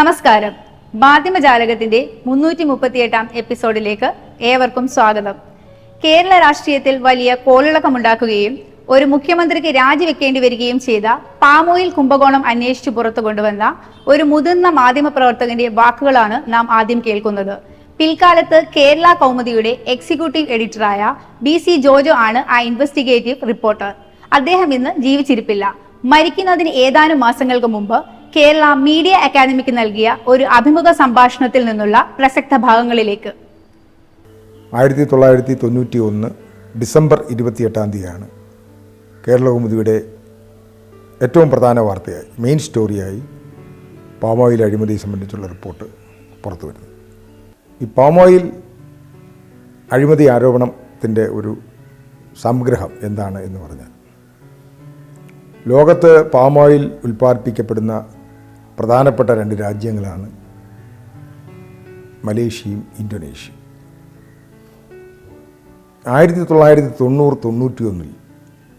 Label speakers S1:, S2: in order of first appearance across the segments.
S1: നമസ്കാരം. മാധ്യമജാലകത്തിന്റെ മുന്നൂറ്റി മുപ്പത്തിയെട്ടാം എപ്പിസോഡിലേക്ക് ഏവർക്കും സ്വാഗതം. കേരള രാഷ്ട്രീയത്തിൽ വലിയ കോളിളക്കമുണ്ടാക്കുകയും ഒരു മുഖ്യമന്ത്രിക്ക് രാജിവെക്കേണ്ടി വരികയും ചെയ്ത പാമോയിൽ കുംഭകോണം അന്വേഷിച്ചു പുറത്തു കൊണ്ടുവന്ന ഒരു മുതിർന്ന മാധ്യമപ്രവർത്തകന്റെ വാക്കുകളാണ് നാം ആദ്യം കേൾക്കുന്നത്. പിൽക്കാലത്ത് കേരള കൗമുദിയുടെ എക്സിക്യൂട്ടീവ് എഡിറ്ററായ ബി സി ജോജോ ആണ് ആ ഇൻവെസ്റ്റിഗേറ്റീവ് റിപ്പോർട്ടർ. അദ്ദേഹം ഇന്ന് ജീവിച്ചിരിപ്പില്ല. മരിക്കുന്നതിന് ഏതാനും മാസങ്ങൾക്ക് മുമ്പ് കേരള മീഡിയ അക്കാദമിക്ക് നൽകിയ ഒരു അഭിമുഖ സംഭാഷണത്തിൽ നിന്നുള്ള പ്രസക്ത ഭാഗങ്ങളിലേക്ക്.
S2: ആയിരത്തി തൊള്ളായിരത്തി തൊണ്ണൂറ്റി ഒന്ന് ഡിസംബർ ഇരുപത്തിയെട്ടാം തീയതിയാണ് കേരളകൗമുദിയുടെ ഏറ്റവും പ്രധാന വാർത്തയായി മെയിൻ സ്റ്റോറിയായി പാമോയിൽ അഴിമതി സംബന്ധിച്ചുള്ള റിപ്പോർട്ട് പുറത്തു വരുന്നത്. ഈ പാമോയിൽ അഴിമതി ആരോപണത്തിന്റെ ഒരു സംഗ്രഹം എന്താണ് എന്ന് പറഞ്ഞാൽ ലോകത്ത് പാമോയിൽ ഉൽപ്പാദിപ്പിക്കപ്പെടുന്ന പ്രധാനപ്പെട്ട രണ്ട് രാജ്യങ്ങളാണ് മലേഷ്യയും ഇന്തോനേഷ്യയും. ആയിരത്തി തൊള്ളായിരത്തി തൊണ്ണൂറ് തൊണ്ണൂറ്റി ഒന്നിൽ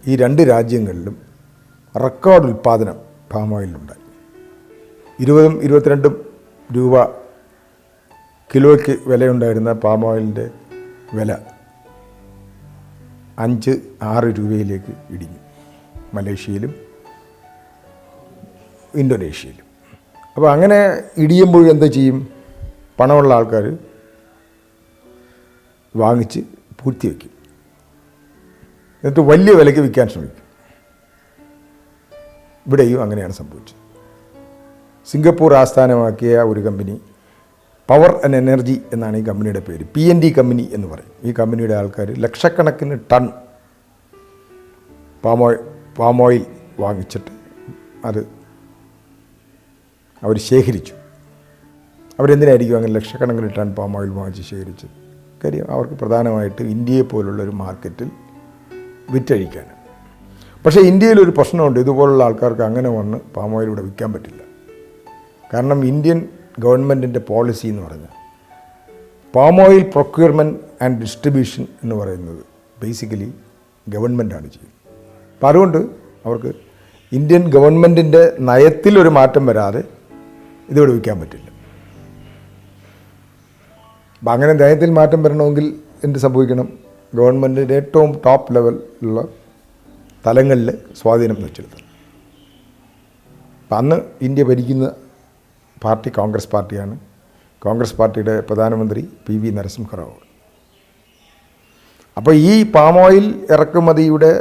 S2: ഈ രണ്ട് രാജ്യങ്ങളിലും റെക്കോർഡ് ഉൽപ്പാദനം പാം ഓയിലുണ്ടായി ഇരുപതും ഇരുപത്തിരണ്ടും രൂപ കിലോയ്ക്ക് വിലയുണ്ടായിരുന്ന പാം ഓയിലിന്റെ വില അഞ്ച് ആറ് രൂപയിലേക്ക് ഇടിഞ്ഞു. മലേഷ്യയിലും ഇന്തോനേഷ്യയിലും. അപ്പോൾ അങ്ങനെ ഇടിയുമ്പോൾ എന്താ ചെയ്യും? പണമുള്ള ആൾക്കാർ വാങ്ങിച്ച് പൂഴ്ത്തിവെക്കും എന്നിട്ട് വലിയ വിലയ്ക്ക് വിൽക്കാൻ ശ്രമിക്കും. ഇവിടെയും അങ്ങനെയാണ് സംഭവിച്ചത്. സിംഗപ്പൂർ ആസ്ഥാനമാക്കിയ ഒരു കമ്പനി പവർ ആൻഡ് എനർജി എന്നാണ് ഈ കമ്പനിയുടെ പേര്. പി എൻ ഡി കമ്പനി എന്ന് പറയും. ഈ കമ്പനിയുടെ ആൾക്കാർ ലക്ഷക്കണക്കിന് ടൺ പാമോയിൽ പാമോയിൽ വാങ്ങിച്ചിട്ട് അത് അവർ ശേഖരിച്ചു. അവരെന്തിനായിരിക്കും അങ്ങനെ ലക്ഷക്കണക്കിന് ടൺ പാം ഓയിൽ വാങ്ങിച്ച് ശേഖരിച്ചത്? കാര്യം അവർക്ക് പ്രധാനമായിട്ട് ഇന്ത്യയെ പോലുള്ള ഒരു മാർക്കറ്റിൽ വിറ്റഴിക്കാൻ. പക്ഷേ ഇന്ത്യയിൽ ഒരു പ്രശ്നമുണ്ട്. ഇതുപോലുള്ള ആൾക്കാർക്ക് അങ്ങനെ വന്ന് പാം ഓയിൽ ഇവിടെ വിൽക്കാൻ പറ്റില്ല. കാരണം ഇന്ത്യൻ ഗവൺമെന്റിന്റെ പോളിസി എന്ന് പറഞ്ഞാൽ palm oil procurement and distribution എന്ന് പറയുന്നത് ബേസിക്കലി ഗവൺമെന്റാണ് ചെയ്യുന്നത്. അപ്പം അതുകൊണ്ട് അവർക്ക് ഇന്ത്യൻ ഗവൺമെന്റിന്റെ നയത്തിലൊരു മാറ്റം വരാതെ ഇതിവിടെ വിൽക്കാൻ പറ്റില്ല. അപ്പം അങ്ങനെ നയത്തിൽ മാറ്റം വരണമെങ്കിൽ എന്ത് സംഭവിക്കണം? ഗവൺമെന്റിന്റെ ഏറ്റവും ടോപ്പ് ലെവൽ ഉള്ള തലങ്ങളിൽ സ്വാധീനം വെച്ചെടുത്തണം അപ്പം അന്ന് ഇന്ത്യ ഭരിക്കുന്ന പാർട്ടി കോൺഗ്രസ് പാർട്ടിയാണ്. കോൺഗ്രസ് പാർട്ടിയുടെ പ്രധാനമന്ത്രി പി വി നരസിംഹറാവു. അപ്പോൾ ഈ പാം ഓയിൽ ഇറക്കുമതിയുടെ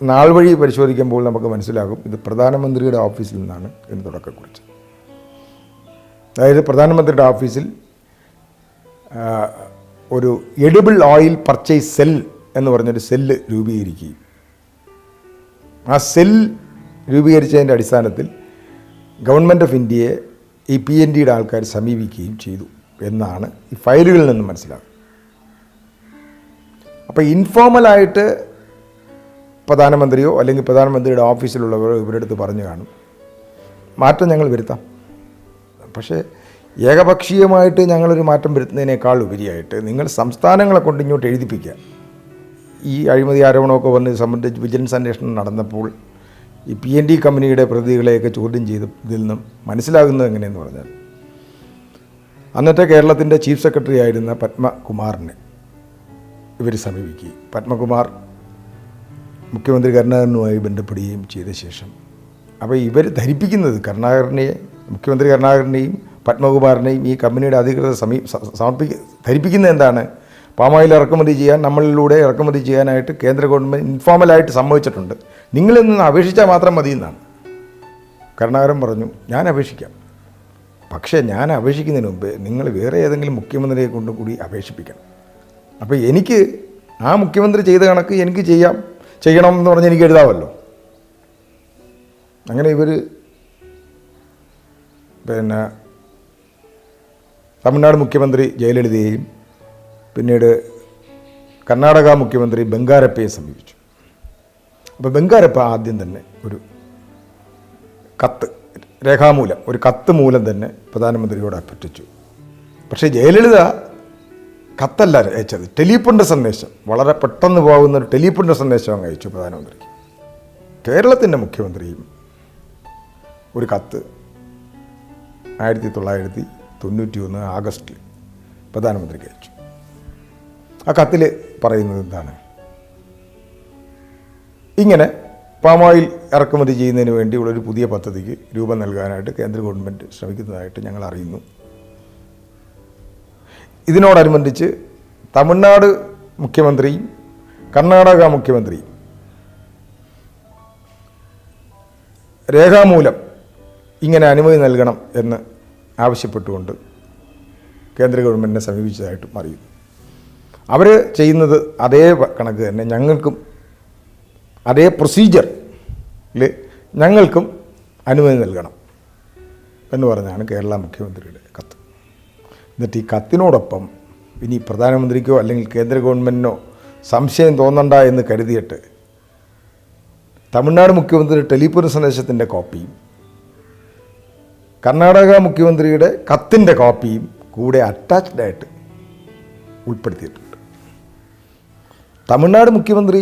S2: നാൾ വഴി പരിശോധിക്കുമ്പോൾ നമുക്ക് മനസ്സിലാകും ഇത് പ്രധാനമന്ത്രിയുടെ ഓഫീസിൽ നിന്നാണ് എന്ന് തുടക്കം കുറിച്ചത്. അതായത് പ്രധാനമന്ത്രിയുടെ ഓഫീസിൽ ഒരു എഡിബിൾ ഓയിൽ പർച്ചേസ് സെൽ എന്ന് പറഞ്ഞൊരു സെല്ല് രൂപീകരിക്കുകയും. ആ സെൽ രൂപീകരിച്ചതിന്റെ അടിസ്ഥാനത്തിൽ ഗവൺമെന്റ് ഓഫ് ഇന്ത്യയെ ഈ പി എൻ ഡിയുടെ ആൾക്കാർ സമീപിക്കുകയും ചെയ്തു എന്നാണ് ഈ ഫയലുകളിൽ നിന്ന് മനസ്സിലാകുന്നത്. അപ്പോൾ ഇൻഫോർമലായിട്ട് പ്രധാനമന്ത്രിയോ അല്ലെങ്കിൽ പ്രധാനമന്ത്രിയുടെ ഓഫീസിലുള്ളവരോ ഇവരുടെ അടുത്ത് പറഞ്ഞു കാണും. മാറ്റം ഞങ്ങൾ വരുത്താം. പക്ഷേ ഏകപക്ഷീയമായിട്ട് ഞങ്ങളൊരു മാറ്റം വരുത്തുന്നതിനേക്കാൾ ഉപരിയായിട്ട് നിങ്ങൾ സംസ്ഥാനങ്ങളെ കൊണ്ട് ഇങ്ങോട്ട് എഴുതിപ്പിക്കുക. ഈ അഴിമതി ആരോപണമൊക്കെ വന്ന് സംബന്ധിച്ച് വിജിലൻസ് അന്വേഷണം നടന്നപ്പോൾ ഈ പി എൻ ഡി കമ്പനിയുടെ പ്രതികളെയൊക്കെ ചോദ്യം ചെയ്ത് ഇതിൽ നിന്നും മനസ്സിലാകുന്നത് എങ്ങനെയെന്ന് പറഞ്ഞാൽ അന്നത്തെ കേരളത്തിന്റെ ചീഫ് സെക്രട്ടറി ആയിരുന്ന പത്മകുമാറിനെ ഇവർ സമീപിക്കുകയും പത്മകുമാർ മുഖ്യമന്ത്രി കരുണാകരനുമായി ബന്ധപ്പെടുകയും ചെയ്ത ശേഷം. അപ്പോൾ ഇവർ ധരിപ്പിക്കുന്നത് കരുണാകരനെ മുഖ്യമന്ത്രി കരുണാകരനെയും പത്മകുമാറിനെയും ഈ കമ്പനിയുടെ അധികൃതർ സമീ സമർപ്പിക്ക ധരിപ്പിക്കുന്നത് എന്താണ്? പാമായിൽ ഇറക്കുമതി ചെയ്യാൻ നമ്മളിലൂടെ ഇറക്കുമതി ചെയ്യാനായിട്ട് കേന്ദ്ര ഗവൺമെന്റ് ഇൻഫോർമലായിട്ട് സമ്മതിച്ചിട്ടുണ്ട്. നിങ്ങളിൽ നിന്ന് അപേക്ഷിച്ചാൽ മാത്രം മതി എന്നാണ്. കരുണാകരൻ പറഞ്ഞു ഞാൻ അപേക്ഷിക്കാം. പക്ഷേ ഞാൻ അപേക്ഷിക്കുന്നതിന് മുമ്പ് നിങ്ങൾ വേറെ ഏതെങ്കിലും മുഖ്യമന്ത്രിയെ കൊണ്ടും കൂടി അപേക്ഷിപ്പിക്കണം. അപ്പോൾ എനിക്ക് ആ മുഖ്യമന്ത്രി ചെയ്ത കണക്ക് എനിക്ക് ചെയ്യാം ചെയ്യണം എന്ന് പറഞ്ഞ് എനിക്ക് എഴുതാമല്ലോ അങ്ങനെ ഇവർ പിന്നെ തമിഴ്നാട് മുഖ്യമന്ത്രി ജയലളിതയെയും പിന്നീട് കർണാടക മുഖ്യമന്ത്രി ബംഗാരപ്പയെ സമീപിച്ചു. അപ്പോൾ ബംഗാരപ്പ ആദ്യം തന്നെ ഒരു കത്ത് രേഖാമൂലം ഒരു കത്ത് മൂലം തന്നെ പ്രധാനമന്ത്രിയോട് അഭ്യർത്ഥിച്ചു. പക്ഷേ ജയലളിത കത്തല്ല അയച്ചത്. ടെലിഫോണിന്റെ സന്ദേശം വളരെ പെട്ടെന്ന് പോകുന്ന ഒരു ടെലിഫോണിന്റെ സന്ദേശം അങ്ങ് അയച്ചു പ്രധാനമന്ത്രിക്ക്. കേരളത്തിന്റെ മുഖ്യമന്ത്രിയും ഒരു കത്ത് ആയിരത്തി തൊള്ളായിരത്തി തൊണ്ണൂറ്റി ഒന്ന് ആഗസ്റ്റിൽ പ്രധാനമന്ത്രിക്ക് അയച്ചു. ആ കത്തിൽ പറയുന്നത് എന്താണ്? ഇങ്ങനെ പാം ഓയിൽ ഇറക്കുമതി ചെയ്യുന്നതിന് വേണ്ടിയുള്ള ഒരു പുതിയ പദ്ധതിക്ക് രൂപം നൽകാനായിട്ട് കേന്ദ്ര ഗവൺമെന്റ് ശ്രമിക്കുന്നതായിട്ട് ഞങ്ങൾ അറിയുന്നു. ഇതിനോടനുബന്ധിച്ച് തമിഴ്നാട് മുഖ്യമന്ത്രിയും കർണാടക മുഖ്യമന്ത്രിയും രേഖാമൂലം ഇങ്ങനെ അനുമതി നൽകണം എന്ന് ആവശ്യപ്പെട്ടുകൊണ്ട് കേന്ദ്ര ഗവൺമെന്റിനെ സമീപിച്ചതായിട്ടും അറിയുന്നു. അവർ ചെയ്യുന്നത് അതേ കണക്ക് തന്നെ ഞങ്ങൾക്കും അതേ പ്രൊസീജിയറിൽ ഞങ്ങൾക്കും അനുമതി നൽകണം എന്ന് പറഞ്ഞാണ് കേരള മുഖ്യമന്ത്രിയുടെ കത്ത്. എന്നിട്ട് ഈ കത്തിനോടൊപ്പം ഇനി പ്രധാനമന്ത്രിക്കോ അല്ലെങ്കിൽ കേന്ദ്ര ഗവൺമെന്റിനോ സംശയം തോന്നണ്ട എന്ന് കരുതിയിട്ട് തമിഴ്നാട് മുഖ്യമന്ത്രി ടെലിഫോൺ സന്ദേശത്തിന്റെ കോപ്പിയും കർണാടക മുഖ്യമന്ത്രിയുടെ കത്തിന്റെ കോപ്പിയും കൂടെ അറ്റാച്ച്ഡ് ആയിട്ട് ഉൾപ്പെടുത്തിയിട്ടുണ്ട്. തമിഴ്നാട് മുഖ്യമന്ത്രി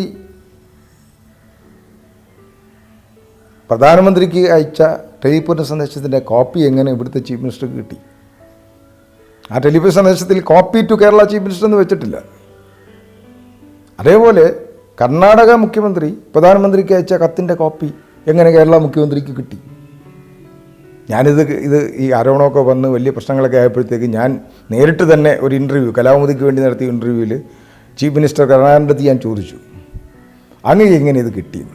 S2: പ്രധാനമന്ത്രിക്ക് അയച്ച ടെലിഫോൺ സന്ദേശത്തിന്റെ കോപ്പി എങ്ങനെ ഇവിടുത്തെ ചീഫ് മിനിസ്റ്റർക്ക് കിട്ടി? ആ ടെലിഫോൺ സന്ദേശത്തിൽ copy to Kerala chief minister എന്ന് വെച്ചിട്ടില്ല. അതേപോലെ കർണാടക മുഖ്യമന്ത്രി പ്രധാനമന്ത്രിക്ക് അയച്ച കത്തിന്റെ കോപ്പി എങ്ങനെ കേരള മുഖ്യമന്ത്രിക്ക് കിട്ടി? ഞാനിത് ഇത് ഈ ആരോപണമൊക്കെ വന്ന് വലിയ പ്രശ്നങ്ങളൊക്കെ ആയപ്പോഴത്തേക്ക് ഞാൻ നേരിട്ട് തന്നെ ഒരു ഇന്റർവ്യൂ കലാമതിക്ക് വേണ്ടി നടത്തിയ ഇന്റർവ്യൂവിൽ ചീഫ് മിനിസ്റ്റർ കരുണാകരന്റെ ഞാൻ ചോദിച്ചു. അങ്ങ് എങ്ങനെ ഇത് കിട്ടി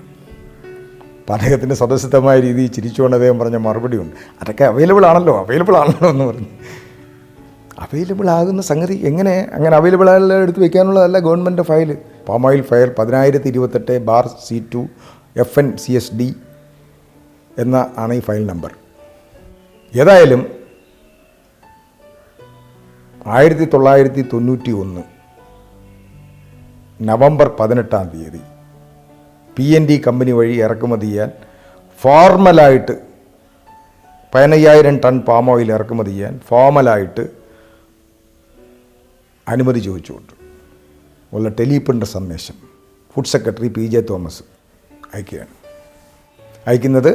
S2: അദ്ദേഹത്തിന്റെ സ്വതസിദ്ധമായ രീതിയിൽ ചിരിച്ചുകൊണ്ട് അദ്ദേഹം പറഞ്ഞ മറുപടിയുണ്ട് അതൊക്കെ അവൈലബിൾ ആണല്ലോ അവൈലബിൾ ആണല്ലോ എന്ന് പറഞ്ഞു. അവൈലബിൾ ആകുന്ന സംഗതി എങ്ങനെ? അങ്ങനെ അവൈലബിൾ ആയുള്ള എടുത്ത് വെക്കാനുള്ളതല്ല government file palm oil file പതിനായിരത്തി ഇരുപത്തെട്ട് bar C two F N C S D എന്ന ആണ് ഈ ഫയൽ നമ്പർ ഏതായാലും ആയിരത്തി തൊള്ളായിരത്തി തൊണ്ണൂറ്റി ഒന്ന് നവംബർ പതിനെട്ടാം തീയതി പി എൻ ഡി കമ്പനി വഴി ഇറക്കുമതി ചെയ്യാൻ ഫോർമലായിട്ട് പതിനയ്യായിരം ടൺ പാം ഓയിൽ ഇറക്കുമതി ചെയ്യാൻ ഫോർമലായിട്ട് അനുമതി ചോദിച്ചുകൊണ്ട് ഉള്ള ടെലിപ്പിന്റെ സന്ദേശം food secretary P J Thomas അയക്കുകയാണ്. അയക്കുന്നത്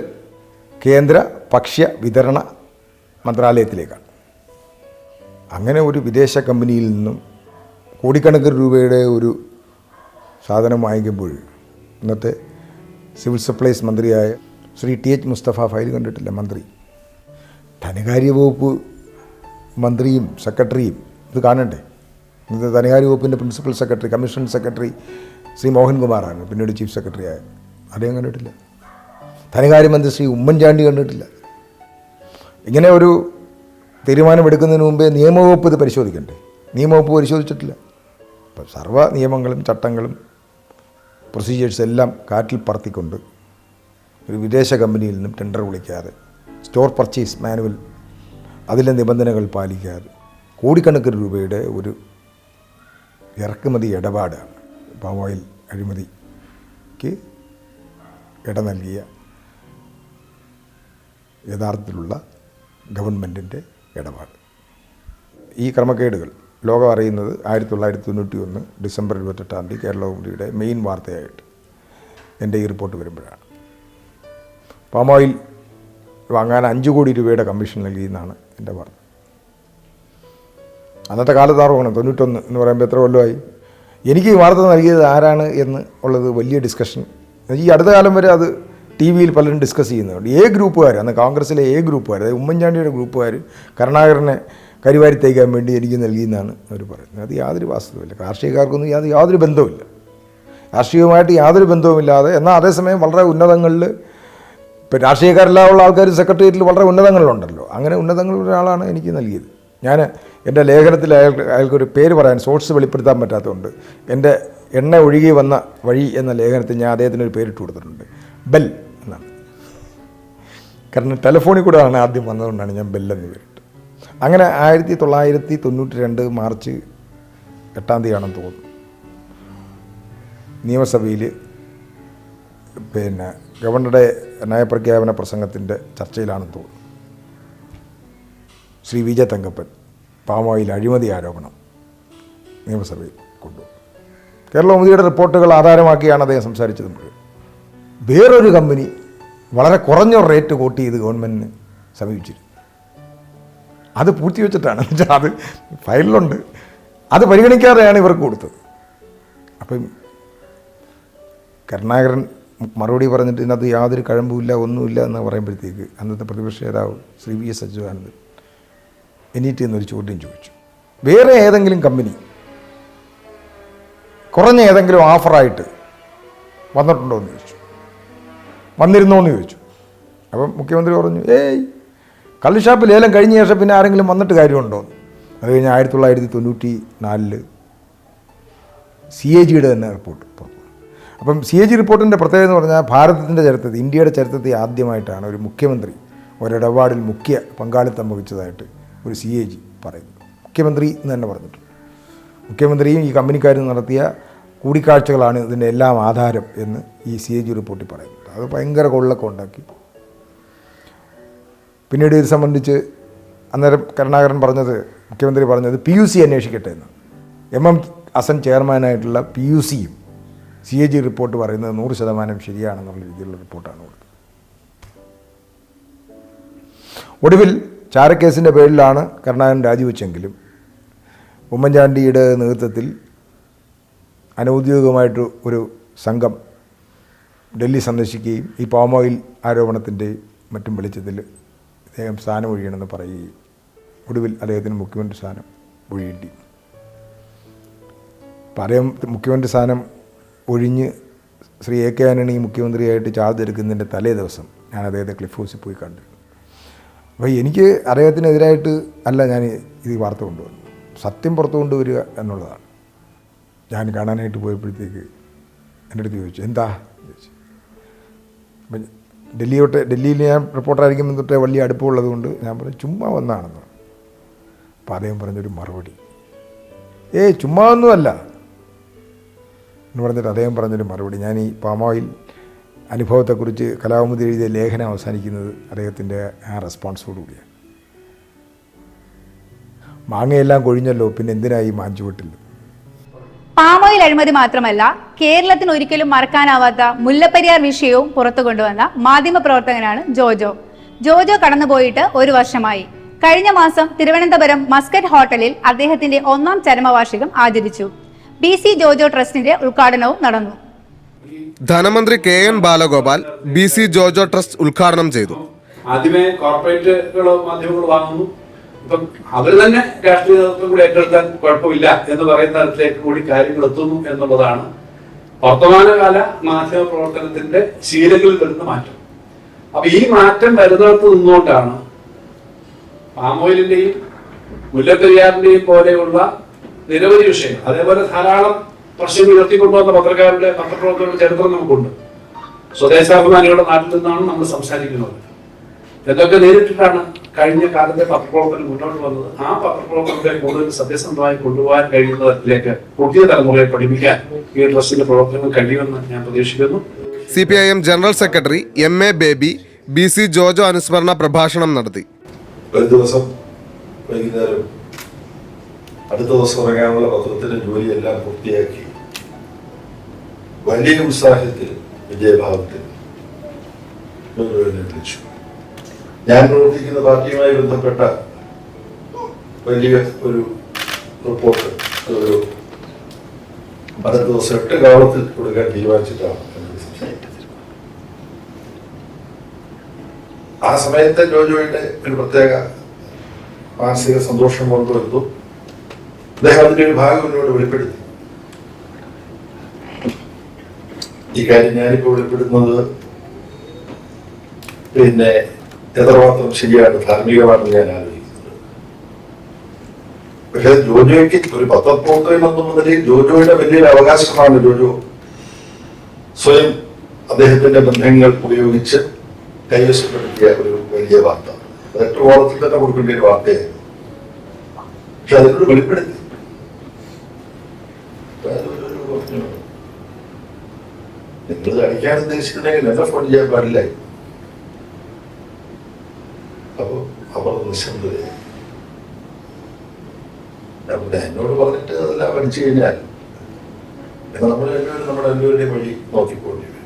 S2: കേന്ദ്ര ഭക്ഷ്യ വിതരണ മന്ത്രാലയത്തിലേക്കാണ്. അങ്ങനെ ഒരു വിദേശ കമ്പനിയിൽ നിന്നും കോടിക്കണക്കിന് രൂപയുടെ ഒരു സാധനം വാങ്ങിക്കുമ്പോൾ ഇന്നത്തെ സിവിൽ സപ്ലൈസ് മന്ത്രിയായ Shri T H Mustafa file കണ്ടിട്ടില്ല മന്ത്രി. ധനകാര്യ വകുപ്പ് മന്ത്രിയും സെക്രട്ടറിയും ഇത് കാണണ്ടേ? ഇന്നത്തെ ധനകാര്യ വകുപ്പിന്റെ principal secretary commission secretary Shri മോഹൻകുമാറാണ് പിന്നീട് ചീഫ് സെക്രട്ടറി ആയ അദ്ദേഹം കണ്ടിട്ടില്ല ധനകാര്യമന്ത്രി ശ്രീ ഉമ്മൻചാണ്ടി കണ്ടിട്ടില്ല. ഇങ്ങനെ ഒരു തീരുമാനമെടുക്കുന്നതിന് മുമ്പേ നിയമവകുപ്പ് ഇത് പരിശോധിക്കണ്ടേ? നിയമവകുപ്പ് പരിശോധിച്ചിട്ടില്ല. അപ്പം സർവ നിയമങ്ങളും ചട്ടങ്ങളും പ്രൊസീജിയേഴ്സ് എല്ലാം കാറ്റിൽ പറത്തിക്കൊണ്ട് ഒരു വിദേശ കമ്പനിയിൽ നിന്നും ടെൻഡർ വിളിക്കാതെ സ്റ്റോർ പർച്ചേസ് മാനുവൽ അതിലെ നിബന്ധനകൾ പാലിക്കാതെ കോടിക്കണക്കിന് രൂപയുടെ ഒരു ഇറക്കുമതി ഇടപാടാണ്. പാം ഓയിൽ അഴിമതിക്ക് ഇട നൽകിയ യഥാർത്ഥത്തിലുള്ള ഗവൺമെന്റിന്റെ ഇടപാട്. ഈ ക്രമക്കേടുകൾ ലോകം അറിയുന്നത് ആയിരത്തി തൊള്ളായിരത്തി തൊണ്ണൂറ്റി ഒന്ന് ഡിസംബർ ഇരുപത്തെട്ടാം തീയതി കേരള കൗമുദിയുടെ മെയിൻ വാർത്തയായിട്ട് എന്റെ ഈ റിപ്പോർട്ട് വരുമ്പോഴാണ്. പാം ഓയിൽ വാങ്ങാൻ അഞ്ച് കോടി രൂപയുടെ കമ്മീഷൻ നൽകിയെന്നാണ് എന്റെ വാർത്ത. അന്നത്തെ കാലത്ത് ആർവണം തൊണ്ണൂറ്റൊന്ന് എന്ന് പറയുമ്പോൾ എത്ര കൊല്ലമായി? എനിക്ക് ഈ വാർത്ത നൽകിയത് ആരാണ് എന്ന് ഉള്ളത് വലിയ ഡിസ്കഷൻ ഈ അടുത്ത കാലം വരെ അത് ടി വിയിൽ പലരും ഡിസ്കസ് ചെയ്യുന്നുണ്ട്. എ ഗ്രൂപ്പുകാർ അന്ന് കോൺഗ്രസ്സിലെ എ ഗ്രൂപ്പുകാർ അതായത് ഉമ്മൻചാണ്ടിയുടെ ഗ്രൂപ്പുകാർ കരുണാകരനെ കരിവാരി തേക്കാൻ വേണ്ടി എനിക്ക് നൽകിയെന്നാണ് അവർ പറയുന്നത്. അത് യാതൊരു വാസ്തവമില്ല. കാർഷികക്കാർക്കൊന്നും യാതൊരു യാതൊരു ബന്ധവുമില്ല. രാഷ്ട്രീയവുമായിട്ട് യാതൊരു ബന്ധവുമില്ലാതെ എന്നാൽ അതേസമയം വളരെ ഉന്നതങ്ങളിൽ ഇപ്പം രാഷ്ട്രീയക്കാരില്ലാതുള്ള ആൾക്കാർ സെക്രട്ടേറിയറ്റിൽ വളരെ ഉന്നതങ്ങളുണ്ടല്ലോ അങ്ങനെ ഉന്നതങ്ങളുള്ള ഒരാളാണ് എനിക്ക് നൽകിയത്. ഞാൻ എന്റെ ലേഖനത്തിൽ അയാൾക്ക് അയാൾക്കൊരു പേര് പറയാൻ സോഴ്സ് വെളിപ്പെടുത്താൻ പറ്റാത്തതുകൊണ്ട് എന്റെ എണ്ണ ഒഴുകി വന്ന വഴി എന്ന ലേഖനത്തിൽ ഞാൻ അദ്ദേഹത്തിന് ഒരു പേരിട്ട് കൊടുത്തിട്ടുണ്ട്. ബെൽ. കാരണം ടെലഫോണിൽ കൂടെ ആണ് ആദ്യം വന്നതുകൊണ്ടാണ് ഞാൻ ബെല്ലെന്ന് പേരിട്ട് അങ്ങനെ ആയിരത്തി തൊള്ളായിരത്തി തൊണ്ണൂറ്റി രണ്ട് മാർച്ച് എട്ടാം തീയതിയാണെന്ന് തോന്നുന്നു. നിയമസഭയിൽ പിന്നെ ഗവർണറുടെ നയപ്രഖ്യാപന പ്രസംഗത്തിന്റെ ചർച്ചയിലാണെന്ന് തോന്നുന്നു. ശ്രീ വിജയ തങ്കപ്പൻ പാമോയിൽ അഴിമതി ആരോപണം നിയമസഭയിൽ കൊണ്ടുപോകും കേരള കൗമുദിയുടെ റിപ്പോർട്ടുകൾ ആധാരമാക്കിയാണ് അദ്ദേഹം സംസാരിച്ചത് വേറൊരു കമ്പനി വളരെ കുറഞ്ഞ റേറ്റ് കോട്ട് ചെയ്ത് ഗവൺമെന്റിന് സമീപിച്ചിരുന്നു. അത് പൂഴ്ത്തിവെച്ചിട്ടാണ് എന്ന് വെച്ചാൽ അത് ഫയലിലുണ്ട്. അത് പരിഗണിക്കാതെയാണ് ഇവർക്ക് കൊടുത്തത്. അപ്പം കരുണാകരൻ മറുപടി പറഞ്ഞിട്ട് ഇതിനകത്ത് യാതൊരു കഴമ്പുമില്ല ഒന്നുമില്ല എന്ന് പറയുമ്പോഴത്തേക്ക് അന്നത്തെ പ്രതിപക്ഷ നേതാവ് ശ്രീ വി എസ് അച്യുതാനന്ദൻ എനീറ്റ് എന്നൊരു ചോദ്യം ചോദിച്ചു. വേറെ ഏതെങ്കിലും കമ്പനി കുറഞ്ഞ ഏതെങ്കിലും ഓഫറായിട്ട് വന്നിട്ടുണ്ടോ എന്ന് ചോദിച്ചു. വന്നിരുന്നോ എന്ന് ചോദിച്ചു. അപ്പം മുഖ്യമന്ത്രി പറഞ്ഞു ഏയ് കള്ളുഷാപ്പ് ലേലം കഴിഞ്ഞ ശേഷം പിന്നെ ആരെങ്കിലും വന്നിട്ട് കാര്യമുണ്ടോ? അത് കഴിഞ്ഞ് ആയിരത്തി തൊള്ളായിരത്തി തൊണ്ണൂറ്റി നാലിൽ സി എ ജിയുടെ തന്നെ റിപ്പോർട്ട് പുറത്തു അപ്പം സി എ ജി റിപ്പോർട്ടിന്റെ പ്രത്യേകത എന്ന് പറഞ്ഞാൽ ഭാരതത്തിന്റെ ചരിത്രത്തിൽ ഇന്ത്യയുടെ ചരിത്രത്തിൽ ആദ്യമായിട്ടാണ് ഒരു മുഖ്യമന്ത്രി ഒരിടപാടിൽ മുഖ്യ പങ്കാളിത്തം വഹിച്ചതായിട്ട് ഒരു സി എ ജി പറയുന്നത്. മുഖ്യമന്ത്രി എന്ന് തന്നെ പറഞ്ഞിട്ടുണ്ട്. മുഖ്യമന്ത്രിയും ഈ കമ്പനിക്കാരും നടത്തിയ കൂടിക്കാഴ്ചകളാണ് ഇതിന്റെ എല്ലാം ആധാരം എന്ന് ഈ സി എ ജി റിപ്പോർട്ടിൽ പറയുന്നത്. അത് ഭയങ്കര കൊള്ളൊക്കെ ഉണ്ടാക്കി. പിന്നീട് ഇത് സംബന്ധിച്ച് അന്നേരം കരുണാകരൻ പറഞ്ഞത് മുഖ്യമന്ത്രി പറഞ്ഞത് പി യു സി അന്വേഷിക്കട്ടെ എന്ന്. എം എം അസൻ ചെയർമാനായിട്ടുള്ള പി യു സിയും സി എ ജി റിപ്പോർട്ട് പറയുന്നത് നൂറ് ശതമാനം ശരിയാണെന്നുള്ള രീതിയിലുള്ള റിപ്പോർട്ടാണ് കൊടുത്തത്. ഒടുവിൽ ചാരക്കേസിന്റെ പേരിലാണ് കരുണാകരൻ രാജിവെച്ചെങ്കിലും ഉമ്മൻചാണ്ടിയുടെ നേതൃത്വത്തിൽ അനൗദ്യോഗികമായിട്ട് ഒരു സംഘം ഡൽഹി സന്ദർശിക്കുകയും ഈ പാം ഓയിൽ ആരോപണത്തിന്റെ മറ്റും വെളിച്ചത്തിൽ അദ്ദേഹം സ്ഥാനം ഒഴിയണമെന്ന് പറയുകയും ഒടുവിൽ അദ്ദേഹത്തിന് മുഖ്യമന്ത്രി സ്ഥാനം ഒഴിയേണ്ടി. അദ്ദേഹം മുഖ്യമന്ത്രി സ്ഥാനം ഒഴിഞ്ഞ് ശ്രീ എ കെ ആന്റണി മുഖ്യമന്ത്രിയായിട്ട് ചാർജ് എടുക്കുന്നതിന്റെ തലേ ദിവസം ഞാൻ അദ്ദേഹത്തെ ക്ലിഫ് ഹൗസിൽ പോയി കണ്ടു. അപ്പോൾ എനിക്ക് അദ്ദേഹത്തിനെതിരായിട്ട് അല്ല ഞാൻ ഇത് വാർത്ത കൊണ്ടുവന്നു സത്യം പുറത്തു കൊണ്ടുവരിക എന്നുള്ളതാണ്. ഞാൻ കാണാനായിട്ട് പോയപ്പോഴത്തേക്ക് എന്റെ അടുത്ത് ചോദിച്ചു എന്താ? ചോദിച്ചു. അപ്പം ഡൽഹിയോട്ട് ഡൽഹിയിൽ ഞാൻ റിപ്പോർട്ടറായിരിക്കും തൊട്ടേ വലിയ അടുപ്പമുള്ളത് കൊണ്ട് ഞാൻ പറഞ്ഞു ചുമ്മാ വന്നാണെന്ന്. അപ്പോൾ അദ്ദേഹം പറഞ്ഞൊരു മറുപടി. ഏയ് ചുമ്മാ ഒന്നുമല്ല എന്ന് പറഞ്ഞിട്ട് അദ്ദേഹം പറഞ്ഞൊരു മറുപടി. ഞാൻ ഈ പാമോയിൽ അനുഭവത്തെക്കുറിച്ച് കലാകുമുദി എഴുതിയ ലേഖനം അവസാനിക്കുന്നത് അദ്ദേഹത്തിന്റെ ആ റെസ്പോൺസോടുകൂടിയാണ് മാങ്ങയെല്ലാം കൊഴിഞ്ഞല്ലോ പിന്നെ എന്തിനായി മാഞ്ചുവട്ടിൽ?
S1: പാമോയിൽ അഴിമതി മാത്രമല്ല കേരളത്തിന് ഒരിക്കലും മറക്കാനാവാത്ത മുല്ലപ്പെരിയാർ വിഷയവും പുറത്തു കൊണ്ടുവന്ന മാധ്യമപ്രവർത്തകനാണ് ജോജോ. ജോജോ കടന്നുപോയിട്ട് ഒരു വർഷമായി. കഴിഞ്ഞ മാസം തിരുവനന്തപുരം മസ്കറ്റ് ഹോട്ടലിൽ അദ്ദേഹത്തിന്റെ ഒന്നാം ചരമവാർഷികം ആചരിച്ചു. ബി സി ജോജോ ട്രസ്റ്റിന്റെ ഉദ്ഘാടനവും നടന്നു.
S3: ധനമന്ത്രി K N Balagopal B C Jojo trust ഉദ്ഘാടനം ചെയ്തു.
S4: ആദ്യമേ കോർപ്പറേറ്റുകളോ മാധ്യമങ്ങളോ വാങ്ങുന്നു. ഇപ്പം അവർ തന്നെ രാഷ്ട്രീയ നേതൃത്വം കൂടി ഏറ്റെടുക്കാൻ കുഴപ്പമില്ല എന്ന് പറയുന്ന തരത്തിലേക്ക് കൂടി കാര്യങ്ങൾ എത്തുന്നു എന്നുള്ളതാണ് വർത്തമാനകാല മാധ്യമ പ്രവർത്തനത്തിന്റെ ശീലങ്ങളിൽ വരുന്ന മാറ്റം. അപ്പൊ ഈ മാറ്റം വരുന്നിടത്ത് നിന്നുകൊണ്ടാണ് പാമോയിലിന്റെയും മുല്ലപ്പെരിയാറിന്റെയും പോലെയുള്ള നിരവധി വിഷയങ്ങൾ അതേപോലെ ധാരാളം പ്രശ്നങ്ങൾ ഉയർത്തിക്കൊണ്ടുവന്ന പത്രക്കാരുടെ പത്രപ്രവർത്തകരുടെ ചരിത്രം നമുക്കുണ്ട്. സ്വദേശാഭിമാനികളുടെ നാട്ടിൽ നിന്നാണ് നമ്മൾ സംസാരിക്കുന്നത്. എന്തൊക്കെ നേരിട്ടിട്ടാണ് കഴിഞ്ഞ കാലത്തെ പത്രപ്രവർത്തനം മുന്നോട്ട് വന്നത് ആ പത്രപ്രവർത്തനത്തെ കൂടുതൽ സത്യസന്ധമായി കൊണ്ടുപോകാൻ കഴിയുന്ന തരത്തിലേക്ക് പുതിയ തലമുറയെ പഠിപ്പിക്കാൻ ഈ ട്രസ്റ്റിന്റെ പ്രവർത്തനങ്ങൾ കഴിയുമെന്ന് ഞാൻ പ്രതീക്ഷിക്കുന്നു.
S3: C P I M general secretary M A Baby B C Jojo അനുസ്മരണ പ്രഭാഷണം നടത്തി.
S5: ഒരു ദിവസം വൈകുന്നേരം അടുത്ത ദിവസം ഇറങ്ങാനുള്ള പത്രത്തിന്റെ ജോലിയെല്ലാം പൂർത്തിയാക്കി വലിയ ഉത്സാഹത്തിൽ വിജയഭാവത്തിൽ എന്നെ വിളിച്ചു ഞാൻ പ്രവർത്തിക്കുന്ന പാർട്ടിയുമായി ബന്ധപ്പെട്ട വലിയ ഒരു റിപ്പോർട്ട് ഒരു അടുത്ത ദിവസം എട്ട് കാലത്തിൽ കൊടുക്കാൻ തീരുമാനിച്ചിട്ടാണ് ആ സമയത്തെ ജോജോയുടെ ഒരു പ്രത്യേക മാനസിക സന്തോഷം കൊണ്ടുവരുന്നു അദ്ദേഹം അതിന്റെ ഒരു ഭാഗം എന്നോട് വെളിപ്പെടുത്തി. ഈ കാര്യം ഞാനിപ്പോ വെളിപ്പെടുന്നത് പിന്നെ എത്രമാത്രം ശരിയാണ് ധാർമ്മികമാണെന്ന് ഞാൻ ആലോചിക്കുന്നത് പക്ഷെ ജോജോയ്ക്ക് ഒരു പത്രപ്രവർത്തകൻ എന്ന നിലയിൽ ജോജോയുടെ വലിയൊരു അവകാശമാണ് ജോജോ. സ്വയം അദ്ദേഹത്തിന്റെ ബന്ധങ്ങൾ ഉപയോഗിച്ച് കൈവശപ്പെടുത്തിയ ഒരു വലിയ വാർത്ത. അത് എട്ട് ഓളത്തിൽ തന്നെ കൊടുക്കേണ്ട ഒരു വാർത്തയായിരുന്നു. പക്ഷെ അതിനോട് വെളിപ്പെടുത്തി. നിങ്ങൾ അടിക്കാൻ ഉദ്ദേശിച്ചിട്ടുണ്ടെങ്കിൽ എന്നെ ഫോൺ ചെയ്യാൻ പാടില്ല അപ്പൊ അവർ നിശബ്ദതയായി അവിടെ എന്നോട് പറഞ്ഞിട്ട് അതെല്ലാം പഠിച്ചു കഴിഞ്ഞാൽ പിന്നെ നമ്മൾ എല്ലാവരും നമ്മുടെ എല്ലാവരുടെ വഴി നോക്കിപ്പോണ്ടി വരും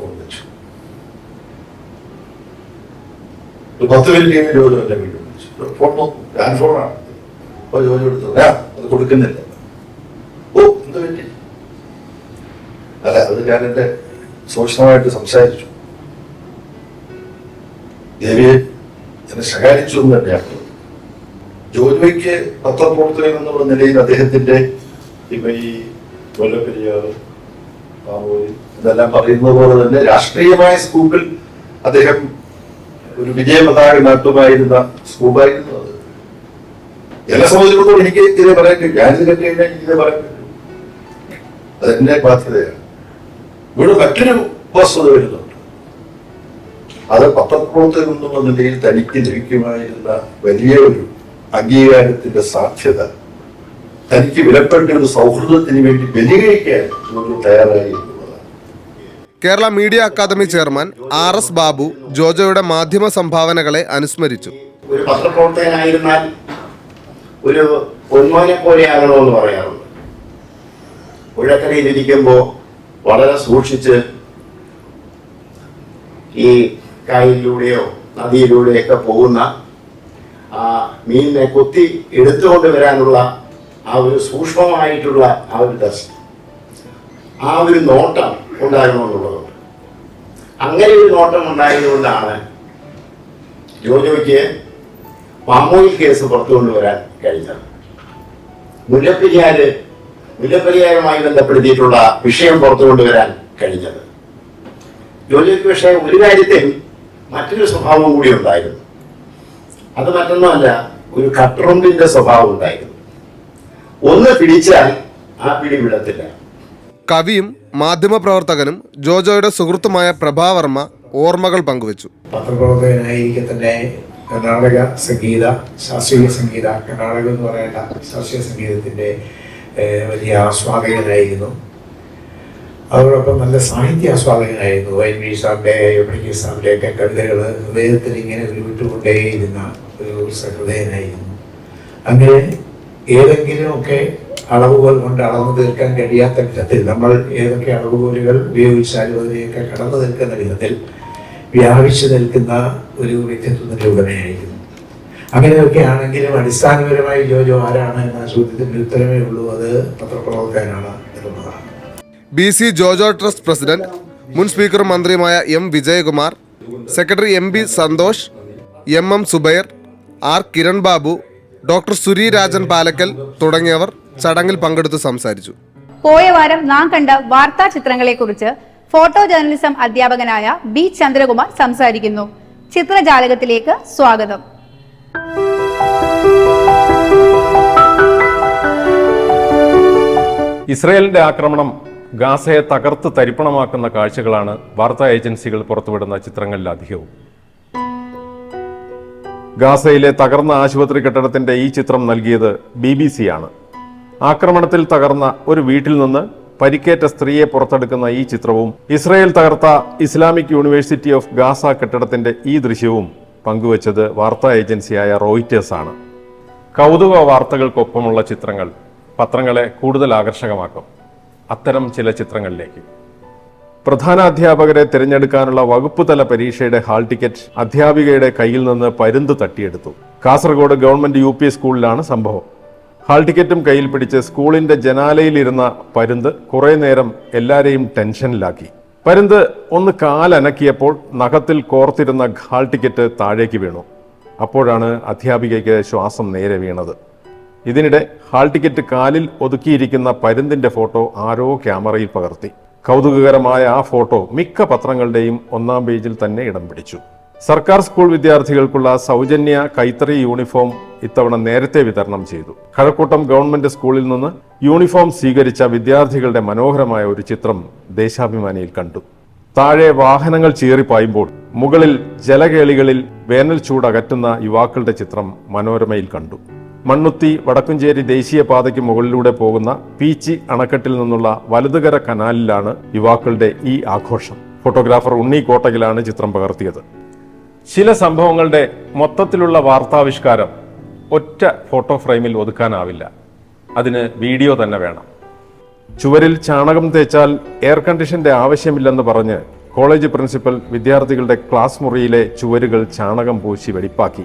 S5: ഫോൺ വെച്ചു ഒരു പത്ത് മിനിറ്റ് കഴിഞ്ഞ് ജോലി എന്നെ വീട്ടിൽ വിളിച്ചു. ഫോൺ നോക്കും ഞാൻ ഫോണാണ് അപ്പോൾ ജോലി എടുത്തു ഞാൻ അത് കൊടുക്കുന്നില്ല. ഓ എന്ത് പറ്റി? അല്ല അത് ഞാൻ എന്റെ സൂക്ഷ്മമായിട്ട് സംസാരിച്ചു. ദേവിയെ എന്നെ ശകാരിച്ചു എന്ന് തന്നെയാണ്. ജോജോയ്ക്ക് പത്രപ്രവർത്തകൻ എന്നുള്ള നിലയിൽ അദ്ദേഹത്തിന്റെ ഈ കൊല്ലപ്പെരിയാറ് പാമൂരി ഇതെല്ലാം പറയുന്നത് പോലെ തന്നെ രാഷ്ട്രീയമായ സ്കൂപ്പിൽ അദ്ദേഹം ഒരു വിജയ പതാക നാട്ടുമായിരുന്ന സ്കൂപ്പായിരുന്നു അത്. എന്നെ സംബന്ധിച്ചിടത്തോളം എനിക്ക് ഇതേ പറയാൻ കഴിയും. കണ്ടു കഴിഞ്ഞാൽ ഇതിനെ ഇതേ പറയാൻ പറ്റും അതെന്റെ ബാധ്യതയാണ്. ഇവിടെ മറ്റൊരു വസ്തുത വരുന്നുണ്ട്. അത് പത്രപ്രവർത്തകൻ എന്നുള്ള നിലയിൽ തനിക്ക് ലഭിക്കുമായിരുന്ന വലിയ ഒരു അംഗീകാരത്തിന്റെ സാധ്യത തനിക്ക് വിലപ്പെട്ട ഒരു സൗഹൃദത്തിന് വേണ്ടി ബലികഴിക്കാൻ ഒരു തയ്യാറായി
S3: Kerala media academy chairman R S Babu ജോജോയുടെ മാധ്യമ സംഭാവനകളെ അനുസ്മരിച്ചു.
S6: ഒരു പത്രപ്രവർത്തകനായിരുന്നാൽ ഒരു പൊന്മോനെ പോലെയാകണമെന്ന് പറയാറുണ്ട്. പുഴക്കരയിലിരിക്കുമ്പോൾ വളരെ സൂക്ഷിച്ച് ഈ കായലിലൂടെയോ നദിയിലൂടെയൊക്കെ പോകുന്ന ആ മീനിനെ കൊത്തി എടുത്തുകൊണ്ട് വരാനുള്ള ആ ഒരു സൂക്ഷ്മമായിട്ടുള്ള ആ ഒരു ടെസ്റ്റ് ആ ഒരു നോട്ടം ഉണ്ടാകണമെന്നുള്ളതുണ്ട് അങ്ങനെ ഒരു നോട്ടം ഉണ്ടായതുകൊണ്ടാണ് ജോജോയ്ക്ക് പാമോയിൽ കേസ് പുറത്തു കൊണ്ടുവരാൻ കഴിഞ്ഞത്. മുല്ലപ്പെരിയാര് മുല്ലപ്പെരിയാരുമായി ബന്ധപ്പെടുത്തിയിട്ടുള്ള വിഷയം പുറത്തു കൊണ്ടുവരാൻ കഴിഞ്ഞത്. ജോലിക്ക് പക്ഷേ ഒരു കാര്യത്തിൽ മറ്റൊരു സ്വഭാവം കൂടി ഉണ്ടായിരുന്നു. അത് മറ്റൊന്നുമല്ല ഒരു കട്ടറുമ്പിന്റെ സ്വഭാവം ഉണ്ടായിരുന്നു. ഒന്ന് പിടിച്ചാൽ ആ പിടി വിടത്തില്ല.
S3: കവിയും മാധ്യമപ്രവർത്തകനും ജോജോയുടെ സുഹൃത്തുമായ പ്രഭാവർമ്മ ഓർമ്മകൾ പങ്കുവച്ചു.
S7: പത്രപ്രവർത്തകനായിരിക്കെ തന്നെ കർണാടക സംഗീത ശാസ്ത്രീയ സംഗീത കർണാടക എന്ന് പറയേണ്ട ശാസ്ത്രീയ സംഗീതത്തിന്റെ വലിയ ആസ്വാദകനായിരുന്നു. അതോടൊപ്പം നല്ല സാഹിത്യ ആസ്വാദകനായിരുന്നു. വൈ വി സാറിന്റെ എബ്രിക്കി സാറിന്റെ ഒക്കെ കവിതകൾ ഹൃദയത്തിൽ ഇങ്ങനെ ഉരുവിട്ടുകൊണ്ടേയിരുന്ന ഒരു സഹൃദയനായിരുന്നു അങ്ങനെ ഏതെങ്കിലുമൊക്കെ അളവുകൾ കൊണ്ട് അളന്നു തീർക്കാൻ കഴിയാത്ത വിധത്തിൽ നമ്മൾ ഏതൊക്കെ അളവുകോലുകൾ ഉപയോഗിച്ചാലും അതിനെയൊക്കെ കടന്നു നിൽക്കുന്ന വിധത്തിൽ വ്യാപിച്ചു നിൽക്കുന്ന ഒരു വ്യക്തിത്വത്തിന്റെ ഉടമയായിരുന്നു. അങ്ങനെയൊക്കെ ആണെങ്കിലും അടിസ്ഥാനപരമായി ജോജോ ആരാണ് എന്ന ചോദ്യത്തിന്റെ ഉത്തരമേ ഉള്ളൂ. അത് പത്രപ്രവർത്തകനാണ് എന്നുള്ളതാണ്.
S3: B C Jojo trust president മുൻ സ്പീക്കർ മന്ത്രിയുമായ M Vijayakumar secretary M B Santhosh M M Zubair R Kiran Babu doctor Suri Rajan Palakkal തുടങ്ങിയവർ ചടങ്ങിൽ പങ്കെടുത്ത് സംസാരിച്ചു.
S1: പോയ വാരം നാം കണ്ട വാർത്താ ചിത്രങ്ങളെക്കുറിച്ച് ഫോട്ടോ ജേർണലിസം അധ്യാപകനായ ബി ചന്ദ്രകുമാർ സംസാരിക്കുന്നു. ചിത്രജാലകത്തിലേക്ക് സ്വാഗതം.
S8: ഇസ്രയേലിന്റെ ആക്രമണം ഗാസയെ തകർത്ത് തരിപ്പണമാക്കുന്ന കാഴ്ചകളാണ് വാർത്താ ഏജൻസികൾ പുറത്തുവിടുന്ന ചിത്രങ്ങളിൽ അധികവും. ഗാസയിലെ തകർന്ന ആശുപത്രി കെട്ടിടത്തിന്റെ ഈ ചിത്രം നൽകിയത് ബി ബി സി ആണ് ആക്രമണത്തിൽ തകർന്ന ഒരു വീട്ടിൽ നിന്ന് പരിക്കേറ്റ സ്ത്രീയെ പുറത്തെടുക്കുന്ന ഈ ചിത്രവും ഇസ്രയേൽ തകർത്ത ഇസ്ലാമിക് യൂണിവേഴ്സിറ്റി ഓഫ് ഗാസ കെട്ടിടത്തിന്റെ ഈ ദൃശ്യവും പങ്കുവച്ചത് വാർത്താ ഏജൻസിയായ റോയിറ്റേഴ്സാണ് കൗതുക വാർത്തകൾക്കൊപ്പമുള്ള ചിത്രങ്ങൾ പത്രങ്ങളെ കൂടുതൽ ആകർഷകമാക്കും. അത്തരം ചില ചിത്രങ്ങളിലേക്ക്. പ്രധാന അധ്യാപകരെ തിരഞ്ഞെടുക്കാനുള്ള വകുപ്പ് തല പരീക്ഷയുടെ ഹാൾ ടിക്കറ്റ് അധ്യാപികയുടെ കയ്യിൽ നിന്ന് പരുന്ത് തട്ടിയെടുത്തു. കാസർഗോഡ് ഗവൺമെന്റ് യു പി സ്കൂളിലാണ് സംഭവം. ഹാൾ ടിക്കറ്റും കയ്യിൽ പിടിച്ച് സ്കൂളിന്റെ ജനാലയിലിരുന്ന പരുന്ത് കുറേ നേരം എല്ലാരെയും ടെൻഷനിലാക്കി. പരുന്ത് ഒന്ന് കാലനക്കിയപ്പോൾ നഖത്തിൽ കോർത്തിരുന്ന ഹാൾ ടിക്കറ്റ് താഴേക്ക് വീണു. അപ്പോഴാണ് അധ്യാപികയ്ക്ക് ശ്വാസം നേരെ വീണത്. ഇതിനിടെ ഹാൾ ടിക്കറ്റ് കാലിൽ ഒതുക്കിയിരിക്കുന്ന പരുന്തിന്റെ ഫോട്ടോ ആരോ ക്യാമറയിൽ പകർത്തി. കൗതുകകരമായ ആ ഫോട്ടോ മിക്ക പത്രങ്ങളുടെയും ഒന്നാം പേജിൽ തന്നെ ഇടം പിടിച്ചു. സർക്കാർ സ്കൂൾ വിദ്യാർത്ഥികൾക്കുള്ള സൗജന്യ കൈത്തറി യൂണിഫോം ഇത്തവണ നേരത്തെ വിതരണം ചെയ്തു. കഴക്കൂട്ടം ഗവൺമെന്റ് സ്കൂളിൽ നിന്ന് യൂണിഫോം സ്വീകരിച്ച വിദ്യാർത്ഥികളുടെ മനോഹരമായ ഒരു ചിത്രം ദേശാഭിമാനിയിൽ കണ്ടു. താഴെ വാഹനങ്ങൾ ചീറിപ്പായുമ്പോൾ മുകളിൽ ജലകേളികളിൽ വേനൽ ചൂട് അകറ്റുന്ന യുവാക്കളുടെ ചിത്രം മനോരമയിൽ കണ്ടു. മണ്ണുത്തി വടക്കുംചേരി ദേശീയപാതയ്ക്ക് മുകളിലൂടെ പോകുന്ന പീച്ചി അണക്കെട്ടിൽ നിന്നുള്ള വലതുകര കനാലിലാണ് യുവാക്കളുടെ ഈ ആഘോഷം. ഫോട്ടോഗ്രാഫർ ഉണ്ണി കോട്ടകിലാണ് ചിത്രം പകർത്തിയത്. ചില സംഭവങ്ങളുടെ മൊത്തത്തിലുള്ള വാർത്താവിഷ്കാരം ഒറ്റ ഫോട്ടോ ഫ്രെയിമിൽ ഒതുക്കാനാവില്ല. അതിന് വീഡിയോ തന്നെ വേണം. ചുവരിൽ ചാണകം തേച്ചാൽ എയർ കണ്ടീഷന്റെ ആവശ്യമില്ലെന്ന് പറഞ്ഞ് കോളേജ് പ്രിൻസിപ്പൽ വിദ്യാർത്ഥികളുടെ ക്ലാസ് മുറിയിലെ ചുവരുകൾ ചാണകം പൂശി വെടിപ്പാക്കി.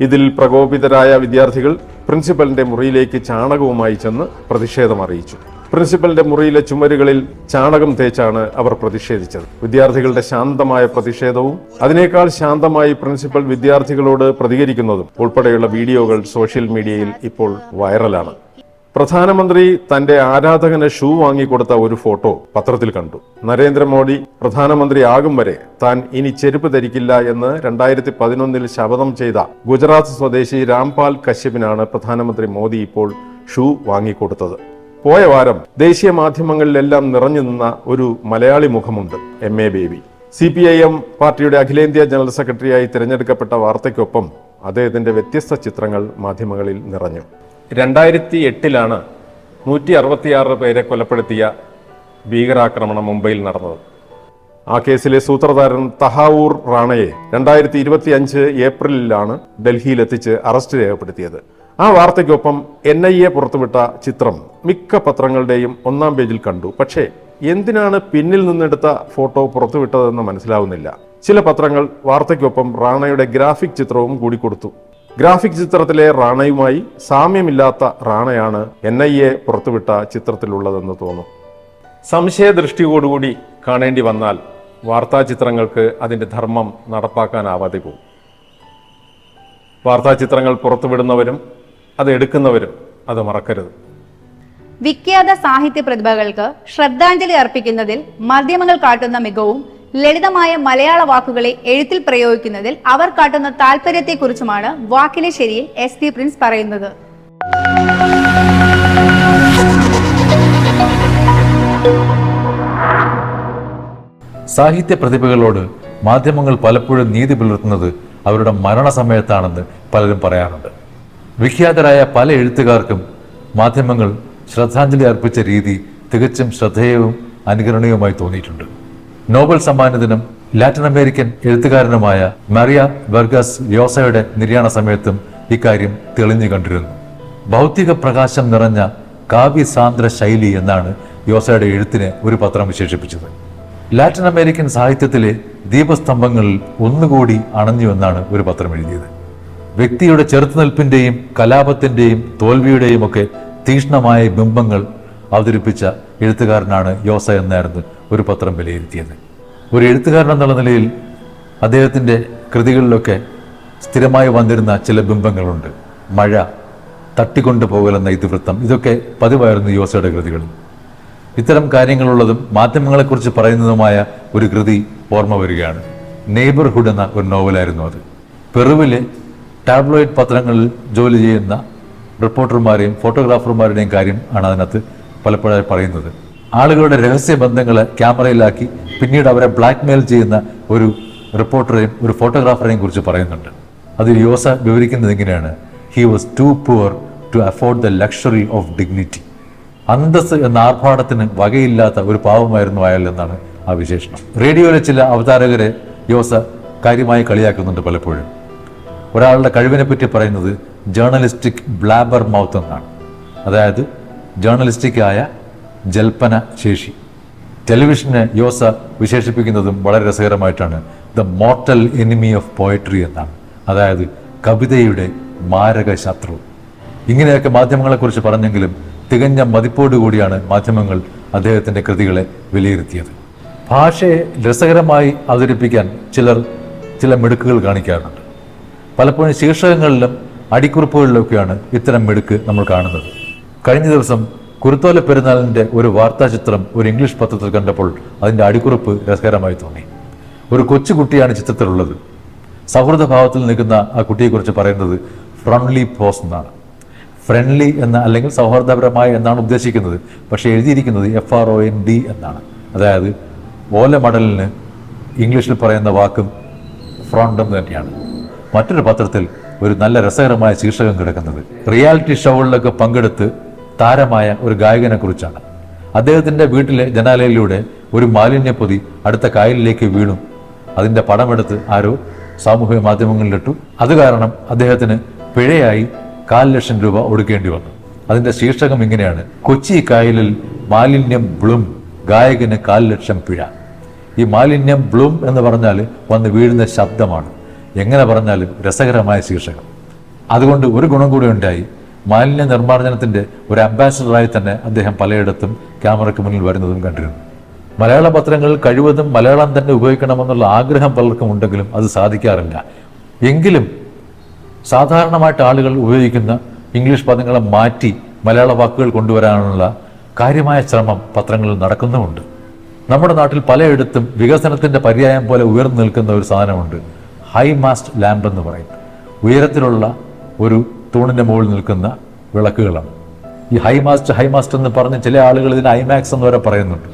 S8: ഇതിൽ പ്രകോപിതരായ വിദ്യാർത്ഥികൾ പ്രിൻസിപ്പലിന്റെ മുറിയിലേക്ക് ചാണകവുമായി ചെന്ന് പ്രതിഷേധം അറിയിച്ചു. പ്രിൻസിപ്പലിന്റെ മുറിയിലെ ചുമരുകളിൽ ചാണകം തേച്ചാണ് അവർ പ്രതിഷേധിച്ചത്. വിദ്യാർത്ഥികളുടെ ശാന്തമായ പ്രതിഷേധവും അതിനേക്കാൾ ശാന്തമായി പ്രിൻസിപ്പൽ വിദ്യാർത്ഥികളോട് പ്രതികരിക്കുന്നതും ഉൾപ്പെടെയുള്ള വീഡിയോകൾ സോഷ്യൽ മീഡിയയിൽ ഇപ്പോൾ വൈറലാണ്. പ്രധാനമന്ത്രി തന്റെ ആരാധകന് ഷൂ വാങ്ങിക്കൊടുത്ത ഒരു ഫോട്ടോ പത്രത്തിൽ കണ്ടു. നരേന്ദ്രമോദി പ്രധാനമന്ത്രി ആകും വരെ താൻ ഇനി ചെരുപ്പ് ധരിക്കില്ല എന്ന് രണ്ടായിരത്തി പതിനൊന്നിൽ ശപഥം ചെയ്ത ഗുജറാത്ത് സ്വദേശി രാംപാൽ കശ്യപിനാണ് പ്രധാനമന്ത്രി മോദി ഇപ്പോൾ ഷൂ വാങ്ങിക്കൊടുത്തത്. പോയ വാരം ദേശീയ മാധ്യമങ്ങളിലെല്ലാം നിറഞ്ഞു നിന്ന ഒരു Malayali മുഖമുണ്ട് M A Baby C P I M പാർട്ടിയുടെ അഖിലേന്ത്യാ ജനറൽ സെക്രട്ടറിയായി തിരഞ്ഞെടുക്കപ്പെട്ട വാർത്തയ്ക്കൊപ്പം അദ്ദേഹത്തിന്റെ വ്യത്യസ്ത ചിത്രങ്ങൾ മാധ്യമങ്ങളിൽ നിറഞ്ഞു. രണ്ടായിരത്തി എട്ടിലാണ് നൂറ്റി അറുപത്തിയാറ് പേരെ കൊലപ്പെടുത്തിയ ഭീകരാക്രമണം മുംബൈയിൽ നടന്നത്. ആ കേസിലെ സൂത്രധാരൻ തഹാവൂർ റാണയെ രണ്ടായിരത്തി ഇരുപത്തി അഞ്ച് ഏപ്രിലിലാണ് ഡൽഹിയിലെത്തിച്ച് അറസ്റ്റ് രേഖപ്പെടുത്തിയത്. ആ വാർത്തയ്ക്കൊപ്പം എൻ ഐ എ പുറത്തുവിട്ട ചിത്രം മിക്ക പത്രങ്ങളുടെയും ഒന്നാം പേജിൽ കണ്ടു. പക്ഷേ എന്തിനാണ് പിന്നിൽ നിന്നെടുത്ത ഫോട്ടോ പുറത്തുവിട്ടതെന്ന് മനസ്സിലാവുന്നില്ല. ചില പത്രങ്ങൾ വാർത്തയ്ക്കൊപ്പം റാണയുടെ ഗ്രാഫിക് ചിത്രവും കൂടി കൊടുത്തു. ഗ്രാഫിക് ചിത്രത്തിലെ റാണയുമായി സാമ്യമില്ലാത്ത റാണയാണ് എൻ ഐ എ പുറത്തുവിട്ട ചിത്രത്തിലുള്ളതെന്ന് തോന്നുന്നു സംശയദൃഷ്ടിയോടുകൂടി കാണേണ്ടി വന്നാൽ വാർത്താ ചിത്രങ്ങൾക്ക് അതിന്റെ ധർമ്മം നടപ്പാക്കാനാവാതെ പോകും. വാർത്താ ചിത്രങ്ങൾ പുറത്തുവിടുന്നവരും അത് എടുക്കുന്നവരും അത് മറക്കരുത്.
S1: വിഖ്യാത സാഹിത്യ പ്രതിഭകൾക്ക് ശ്രദ്ധാഞ്ജലി അർപ്പിക്കുന്നതിൽ മാധ്യമങ്ങൾ കാട്ടുന്ന മികവും ലളിതമായ മലയാള വാക്കുകളെ എഴുത്തിൽ പ്രയോഗിക്കുന്നതിൽ അവർ കാട്ടുന്ന താല്പര്യത്തെക്കുറിച്ചുമാണ് വാക്കിലെ ശരിയിൽ എസ് പി പ്രിൻസ് പറയുന്നത്.
S9: സാഹിത്യ പ്രതിഭകളോട് മാധ്യമങ്ങൾ പലപ്പോഴും നീതി പുലർത്തുന്നത് അവരുടെ മരണസമയത്താണെന്ന് പലരും പറയാറുണ്ട്. വിഖ്യാതരായ പല എഴുത്തുകാർക്കും മാധ്യമങ്ങൾ ശ്രദ്ധാഞ്ജലി അർപ്പിച്ച രീതി തികച്ചും ശ്രദ്ധേയവും അനുകരണീയവുമായി തോന്നിയിട്ടുണ്ട്. നോബൽ സമ്മാനത്തിനും ലാറ്റിൻ അമേരിക്കൻ എഴുത്തുകാരനുമായ മറിയ ബർഗസ് യോസയുടെ നിര്യാണ സമയത്തും ഇക്കാര്യം തെളിഞ്ഞു കണ്ടിരുന്നു. ഭൗതിക പ്രകാശം നിറഞ്ഞ കാവ്യസാന്ദ്ര ശൈലി എന്നാണ് യോസയുടെ എഴുത്തിനെ ഒരു പത്രം വിശേഷിപ്പിച്ചത്. ലാറ്റിൻ അമേരിക്കൻ സാഹിത്യത്തിലെ ദീപസ്തംഭങ്ങളിൽ ഒന്നുകൂടി അണഞ്ഞു എന്നാണ് ഒരു പത്രം എഴുതിയത്. വ്യക്തിയുടെ ചെറുത്തുനിൽപ്പിന്റെയും കലാപത്തിന്റെയും തോൽവിയുടെയും ഒക്കെ തീക്ഷ്ണമായ ബിംബങ്ങൾ അവതരിപ്പിച്ച എഴുത്തുകാരനാണ് യോസ എന്നായിരുന്നു ഒരു പത്രം വിലയിരുത്തിയത്. ഒരു എഴുത്തുകാരൻ എന്നുള്ള നിലയിൽ അദ്ദേഹത്തിന്റെ കൃതികളിലൊക്കെ സ്ഥിരമായി വന്നിരുന്ന ചില ബിംബങ്ങളുണ്ട്. മഴ തട്ടിക്കൊണ്ടു പോകലെന്ന ഇതിവൃത്തം ഇതൊക്കെ പതിവായിരുന്നു യോസയുടെ കൃതികളിൽ. ഇത്തരം കാര്യങ്ങളുള്ളതും മാധ്യമങ്ങളെക്കുറിച്ച് പറയുന്നതുമായ ഒരു കൃതി ഓർമ്മ വരികയാണ്. നെയ്ബർഹുഡ് എന്ന ഒരു നോവലായിരുന്നു അത്. പെറുവിലെ ടാബ്ലോയിഡ് പത്രങ്ങളിൽ ജോലി ചെയ്യുന്ന റിപ്പോർട്ടർമാരെയും ഫോട്ടോഗ്രാഫർമാരുടെയും കാര്യം ആണ് അതിനകത്ത് പലപ്പോഴായി പറയുന്നത്. ആളുകളുടെ രഹസ്യ ബന്ധങ്ങളെ ക്യാമറയിലാക്കി പിന്നീട് അവരെ ബ്ലാക്ക്മെയിൽ ചെയ്യുന്ന ഒരു റിപ്പോർട്ടറെയും ഒരു ഫോട്ടോഗ്രാഫറെയും കുറിച്ച് പറയുന്നുണ്ട്. അതിൽ യോസ വിവരിക്കുന്നത് ഇങ്ങനെയാണ്. He was too poor to afford the luxury of dignity അന്തസ് എന്ന ആർഭാടത്തിന് വകയില്ലാത്ത ഒരു പാവമായിരുന്നു അയാൾ എന്നാണ് ആ വിശേഷണം. റേഡിയോയിലെ ചില അവതാരകരെ യോസ കാര്യമായി കളിയാക്കുന്നുണ്ട് പലപ്പോഴും. ഒരാളുടെ കഴിവിനെ പറ്റി പറയുന്നത് ജേർണലിസ്റ്റിക് ബ്ലാബർ മൗത്ത് എന്നാണ്. അതായത് ജേർണലിസ്റ്റിക്കായ ജൽപ്പന ശേഷി. ടെലിവിഷനെ യോസ വിശേഷിപ്പിക്കുന്നതും വളരെ രസകരമായിട്ടാണ്. The mortal enemy of poetry എന്നാണ്. അതായത് കവിതയുടെ മാരക ശത്രു. ഇങ്ങനെയൊക്കെ മാധ്യമങ്ങളെക്കുറിച്ച് പറഞ്ഞെങ്കിലും തികഞ്ഞ മതിപ്പോടുകൂടിയാണ് മാധ്യമങ്ങൾ അദ്ദേഹത്തിന്റെ കൃതികളെ വിലയിരുത്തിയത്. ഭാഷയെ രസകരമായി അവതരിപ്പിക്കാൻ ചിലർ ചില മിടുക്കുകൾ കാണിക്കാറുണ്ട്. പലപ്പോഴും ശീർഷകങ്ങളിലും അടിക്കുറിപ്പുകളിലൊക്കെയാണ് ഇത്തരം മിടുക്ക് നമ്മൾ കാണുന്നത്. കഴിഞ്ഞ ദിവസം കുരുത്തോല പെരുന്നാളിന്റെ ഒരു വാർത്താചിത്രം ഒരു ഇംഗ്ലീഷ് പത്രത്തിൽ കണ്ടപ്പോൾ അതിന്റെ അടിക്കുറിപ്പ് രസകരമായി തോന്നി. ഒരു കൊച്ചുകുട്ടിയാണ് ചിത്രത്തിലുള്ളത്. സൗഹൃദഭാവത്തിൽ നിൽക്കുന്ന ആ കുട്ടിയെക്കുറിച്ച് പറയുന്നത് ഫ്രണ്ട്ലി പോസ് എന്നാണ്. ഫ്രണ്ട്ലി എന്ന അല്ലെങ്കിൽ സൗഹാർദ്ദപരമായ എന്നാണ് ഉദ്ദേശിക്കുന്നത്. പക്ഷേ എഴുതിയിരിക്കുന്നത് F R O N D എന്നാണ്. അതായത് ഓല മടലിന് ഇംഗ്ലീഷിൽ പറയുന്ന വാക്കും ഫ്രോണ്ട് എന്ന് തന്നെയാണ്. മറ്റൊരു പത്രത്തിൽ ഒരു നല്ല രസകരമായ ശീർഷകം കിടക്കുന്നത്. റിയാലിറ്റി ഷോകളിലൊക്കെ പങ്കെടുത്ത് താരമായ ഒരു ഗായകനെ കുറിച്ചാണ്. അദ്ദേഹത്തിന്റെ വീട്ടിലെ ജനാലയിലൂടെ ഒരു മാലിന്യപ്പൊതി അടുത്ത കായലിലേക്ക് വീണു. അതിന്റെ പടമെടുത്ത് ആരോ സാമൂഹിക മാധ്യമങ്ങളിലിട്ടു. അത് കാരണം അദ്ദേഹത്തിന് പിഴയായി കാൽ ലക്ഷം രൂപ ഒടുക്കേണ്ടി വന്നു. അതിന്റെ ശീർഷകം ഇങ്ങനെയാണ്. കൊച്ചി കായലിൽ മാലിന്യം ബ്ലും ഗായകന് കാൽ ലക്ഷം പിഴ. ഈ മാലിന്യം ബ്ലൂം എന്ന് പറഞ്ഞാൽ വന്ന് വീഴുന്ന ശബ്ദമാണ്. എങ്ങനെ പറഞ്ഞാലും രസകരമായ ശീർഷകം. അതുകൊണ്ട് ഒരു ഗുണം കൂടി ഉണ്ടായി. മാലിന്യ നിർമ്മാർജനത്തിന്റെ ഒരു അംബാസഡറായി തന്നെ അദ്ദേഹം പലയിടത്തും ക്യാമറയ്ക്ക് മുന്നിൽ വരുന്നതും കണ്ടിരുന്നു. മലയാള പത്രങ്ങൾ കഴിവതും മലയാളം തന്നെ ഉപയോഗിക്കണമെന്നുള്ള ആഗ്രഹം പലർക്കും ഉണ്ടെങ്കിലും അത് സാധിക്കാറില്ല. എങ്കിലും സാധാരണമായിട്ട് ആളുകൾ ഉപയോഗിക്കുന്ന ഇംഗ്ലീഷ് പദങ്ങളെ മാറ്റി മലയാള വാക്കുകൾ കൊണ്ടുവരാനുള്ള കാര്യമായ ശ്രമം പത്രങ്ങളിൽ നടക്കുന്നുമുണ്ട്. നമ്മുടെ നാട്ടിൽ പലയിടത്തും വികസനത്തിന്റെ പര്യായം പോലെ ഉയർന്നു നിൽക്കുന്ന ഒരു സാധനമുണ്ട്. ഹൈ മാസ്റ്റ് ലാമ്പ് എന്ന് പറയും. ഉയരത്തിലുള്ള ഒരു തൂണിന്റെ മുകളിൽ നിൽക്കുന്ന വിളക്കുകളാണ്. ഈ ഹൈ മാസ്റ്റ് ഹൈ മാസ്റ്റ് എന്ന് പറഞ്ഞ് ചില ആളുകൾ ഇതിന് ഐമാക്സ് എന്ന് വരെ പറയുന്നുണ്ട്.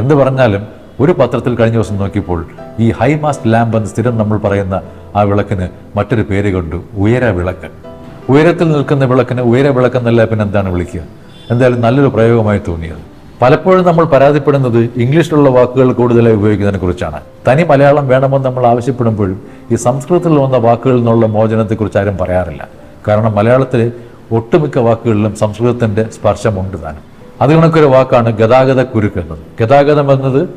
S9: എന്ത് പറഞ്ഞാലും ഒരു പത്രത്തിൽ കഴിഞ്ഞ ദിവസം നോക്കിയപ്പോൾ ഈ ഹൈ മാസ്റ്റ് ലാമ്പ് എന്ന് സ്ഥിരം നമ്മൾ പറയുന്ന ആ വിളക്കിന് മറ്റൊരു പേര് കണ്ടു ഉയര വിളക്ക് ഉയരത്തിൽ നിൽക്കുന്ന വിളക്കിന് ഉയര വിളക്കെന്നല്ല പിന്നെ എന്താണ് വിളിക്കുക? എന്തായാലും നല്ലൊരു പ്രയോഗമായി തോന്നിയത്. പലപ്പോഴും നമ്മൾ പരാതിപ്പെടുന്നത് ഇംഗ്ലീഷിലുള്ള വാക്കുകൾ കൂടുതലായി ഉപയോഗിക്കുന്നതിനെ കുറിച്ചാണ് തനി മലയാളം വേണമെന്ന് നമ്മൾ ആവശ്യപ്പെടുമ്പോഴും ഈ സംസ്കൃതത്തിൽ വന്ന വാക്കുകളിൽ നിന്നുള്ള മോചനത്തെക്കുറിച്ച് ആരും പറയാറില്ല. കാരണം മലയാളത്തിലെ ഒട്ടുമിക്ക വാക്കുകളിലും സംസ്കൃതത്തിന്റെ സ്പർശമുണ്ട് താനും. അത് കണക്കൊരു വാക്കാണ് ഗതാഗത കുരുക്ക് എന്നത്. ഗതാഗതം എന്നത്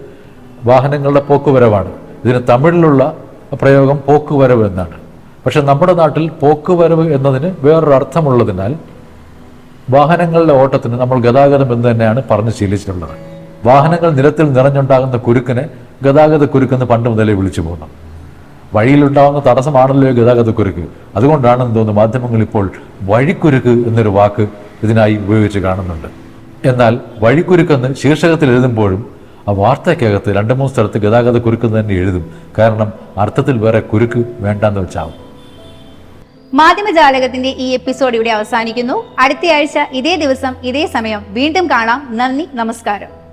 S9: വാഹനങ്ങളുടെ പോക്കുവരവാണ്. ഇതിന് തമിഴിലുള്ള പ്രയോഗം പോക്കുവരവ് എന്നാണ്. പക്ഷെ നമ്മുടെ നാട്ടിൽ പോക്കുവരവ് എന്നതിന് വേറൊരു അർത്ഥമുള്ളതിനാൽ വാഹനങ്ങളുടെ ഓട്ടത്തിന് നമ്മൾ ഗതാഗതം എന്ന് തന്നെയാണ് പറഞ്ഞ് ശീലിച്ചിട്ടുള്ളത്. വാഹനങ്ങൾ നിരത്തിൽ നിറഞ്ഞുണ്ടാകുന്ന കുരുക്കിനെ ഗതാഗത കുരുക്കെന്ന് പണ്ട് മുതലേ വിളിച്ചു പോകുന്നു വഴിയിലുണ്ടാകുന്ന തടസ്സമാണല്ലോ ഗതാഗത കുരുക്ക്. അതുകൊണ്ടാണെന്ന് തോന്നുന്നു മാധ്യമങ്ങൾ ഇപ്പോൾ വഴിക്കുരുക്ക് എന്നൊരു വാക്ക് ഇതിനായി ഉപയോഗിച്ച് കാണുന്നുണ്ട്. എന്നാൽ വഴിക്കുരുക്കെന്ന് ശീർഷകത്തിൽ എഴുതുമ്പോഴും ആ വാർത്തയ്ക്കകത്ത് രണ്ട് മൂന്ന് സ്ഥലത്ത് ഗതാഗത കുരുക്കെന്ന് തന്നെ എഴുതും. കാരണം അർത്ഥത്തിൽ വേറെ കുരുക്ക് വേണ്ടാന്ന് വെച്ചാവും.
S1: മാധ്യമജാലകത്തിന്റെ ഈ എപ്പിസോഡ് ഇവിടെ അവസാനിക്കുന്നു. അടുത്തയാഴ്ച ഇതേ ദിവസം ഇതേ സമയം വീണ്ടും കാണാം. നന്ദി നമസ്കാരം.